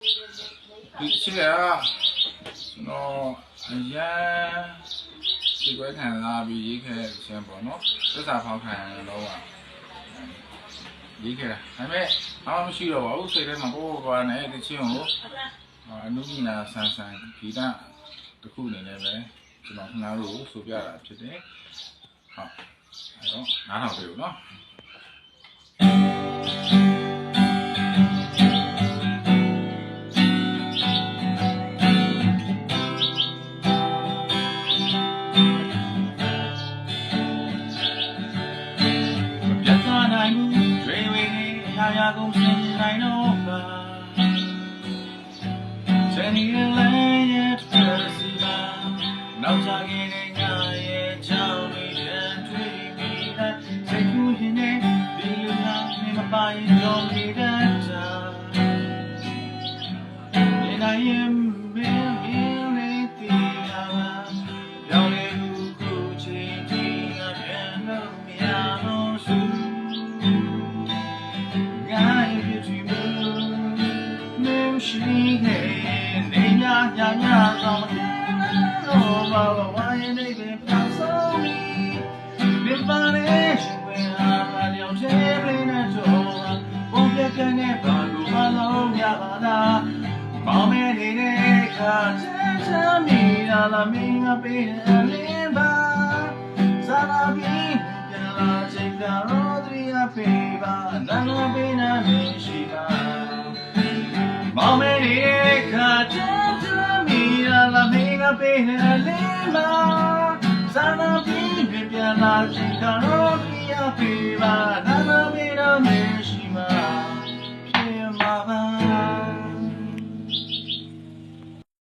ဒီချစ်ကကျွန်တော်အရန်ဒီကွဲခံလာပြီးရေးခဲ့တဲ့အချင်းပေါ့နော်သစ္စာဖောက်ခံတော့ကရေးခဲ့တာဒါပေမဲ့ဘာမှမရှိတော့ပါဘူးစိတ်ထဲမှာပို့ပို့ပါနဲ့ဒီချင်းကိုအနုမိနာဆန်ဆန်ဂီတတစ်ခုအနေနဲ့ပဲကျွန်တော်ခဏလို့ဆိုပြတာဖြစ်တယ်ဟုတ်အဲ့တော့နားထောင်ပေးဦးနော် တ်သားနိုင်မှုတွေဝေနေအရာရာကုန်စင်နိုင်တော့ပါစနေလည်းရဲ့တစ်စီပါနောက်ကြခဲ့တဲ့ညရဲ့ချောင်းတွေရန်တွေ့ပြီးတဲ့စိတ်ကူးရင်နဲ့ဒီလူနာနေမပိုင်တော့နေတတ်တာနေနို move, she hey, they ya ya ya, oh, Baba, why they be so me? Be funny, when I'm your table at all. Won't get any bando alone, Yabada. Mommy, they can't tell me, I'll mean a bit and live. Salabi, Yala, take the road, we are favor, Nana Bina Mishiba. Mommy, they can't tell me, I'll mean a bit and live. Salabi, Yala, take the road, we are favor, Nana Bina Mishiba.